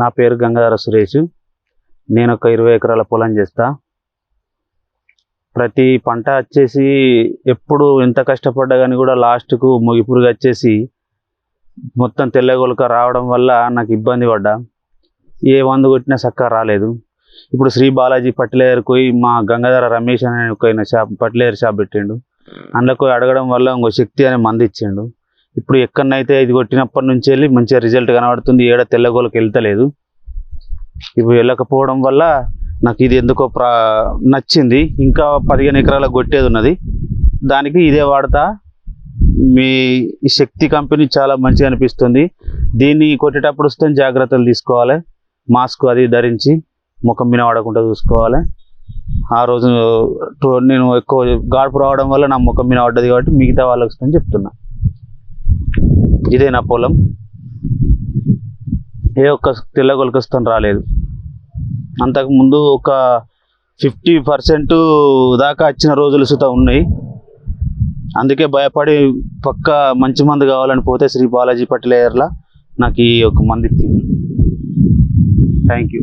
నా పేరు గంగాధర సురేష్. నేను ఒక ఇరవై ఎకరాల పొలం చేస్తా. ప్రతి పంట వచ్చేసి ఎప్పుడు ఎంత కష్టపడ్డా కానీ కూడా లాస్ట్కు ముగిపురుగు వచ్చేసి మొత్తం తెల్లగొలక రావడం వల్ల నాకు ఇబ్బంది పడ్డా. ఏ మందు కొట్టినా చక్కగా రాలేదు. ఇప్పుడు శ్రీ బాలాజీ పట్టిలేరు పోయి మా గంగాధర రమేష్ అనే ఒక షాప్ పట్టిలేరు షాప్ పెట్టిండు. అందులో పోయి అడగడం వల్ల ఇంకో శక్తి అనే మంది ఇచ్చిండు. ఇప్పుడు ఎక్కడనైతే ఇది కొట్టినప్పటి నుంచి వెళ్ళి మంచిగా రిజల్ట్ కనబడుతుంది ఏడ తెల్లగోలకు వెళ్తలేదు. ఇప్పుడు వెళ్ళకపోవడం వల్ల నాకు ఇది ఎందుకో ప్రా నచ్చింది. ఇంకా పదిహేను ఎకరాల కొట్టేది ఉన్నది. దానికి ఇదే వాడతా. మీ ఈ శక్తి కంపెనీ చాలా మంచిగా అనిపిస్తుంది. దీన్ని కొట్టేటప్పుడు వస్తే జాగ్రత్తలు తీసుకోవాలి. మాస్క్ అది ధరించి ముఖం మీద పడకుండా చూసుకోవాలి. ఆ రోజు నేను ఎక్కువ గాడుపు రావడం వల్ల నా ముఖం మీద పడ్డది కాబట్టి మిగతా వాళ్ళకి వస్తుందని చెప్తున్నా. ఇదే నా పొలం. ఏ ఒక్క తెల్ల కొలకస్తం రాలేదు. అంతకుముందు ఒక ఫిఫ్టీ పర్సెంట్ దాకా వచ్చిన రోజులు సుత ఉన్నాయి. అందుకే భయపడి పక్క మంచి మందు కావాలని పోతే శ్రీ బాలాజీ పట్లేయర్లా నాకు ఈ ఒక మంది ఇచ్చింది థ్యాంక్ యూ